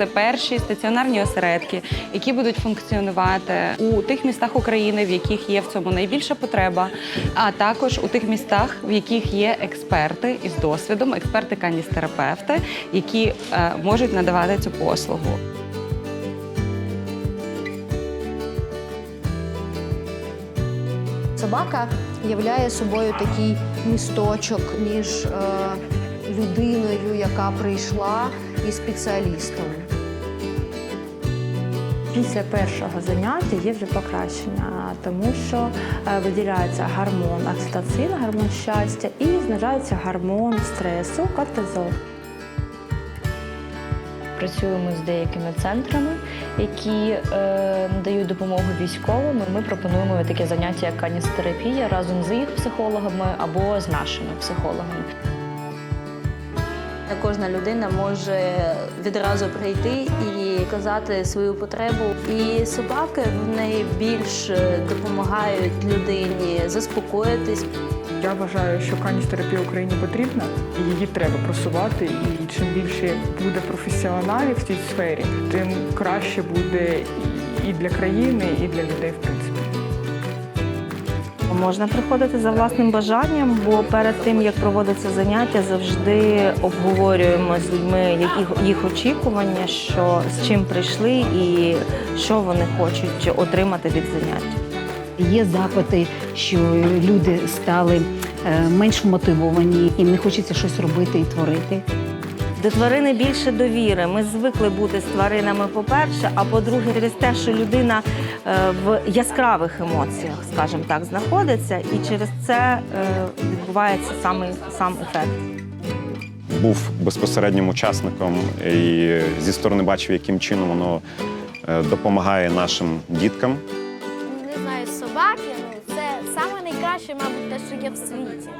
Це перші стаціонарні осередки, які будуть функціонувати у тих містах України, в яких є в цьому найбільша потреба, а також у тих містах, в яких є експерти із досвідом, експерти каністерапевти, які е, можуть надавати цю послугу. Собака являє собою такий місточок між е, людиною, яка прийшла, і спеціалістом. Після першого заняття є вже покращення, тому що е, виділяється гормон окситоцин, гормон щастя, і знижається гормон стресу, кортизол. Працюємо з деякими центрами, які е, надають допомогу військовим. Ми пропонуємо таке заняття, як каністерапія разом з їх психологами або з нашими психологами. Кожна людина може відразу прийти і казати свою потребу. І собаки в неї більш допомагають людині заспокоїтись. Я вважаю, що каністерапія Україні потрібна, і її треба просувати. І чим більше буде професіоналів в цій сфері, тим краще буде і для країни, і для людей, в принципі. Можна приходити за власним бажанням, бо перед тим як проводиться заняття, завжди обговорюємо з людьми які їх очікування, що з чим прийшли і що вони хочуть отримати від занять. Є запити, що люди стали е, менш мотивовані, їм не хочеться щось робити і творити. До тварини більше довіри. Ми звикли бути з тваринами, по-перше, а по-друге, через те, що людина е, в яскравих емоціях, скажімо так, знаходиться, і через це е, відбувається саме сам ефект. був безпосереднім учасником і зі сторони бачив, яким чином воно е, допомагає нашим діткам. не знаю, собаки, ну це найкраще, мабуть, те, що є в світі.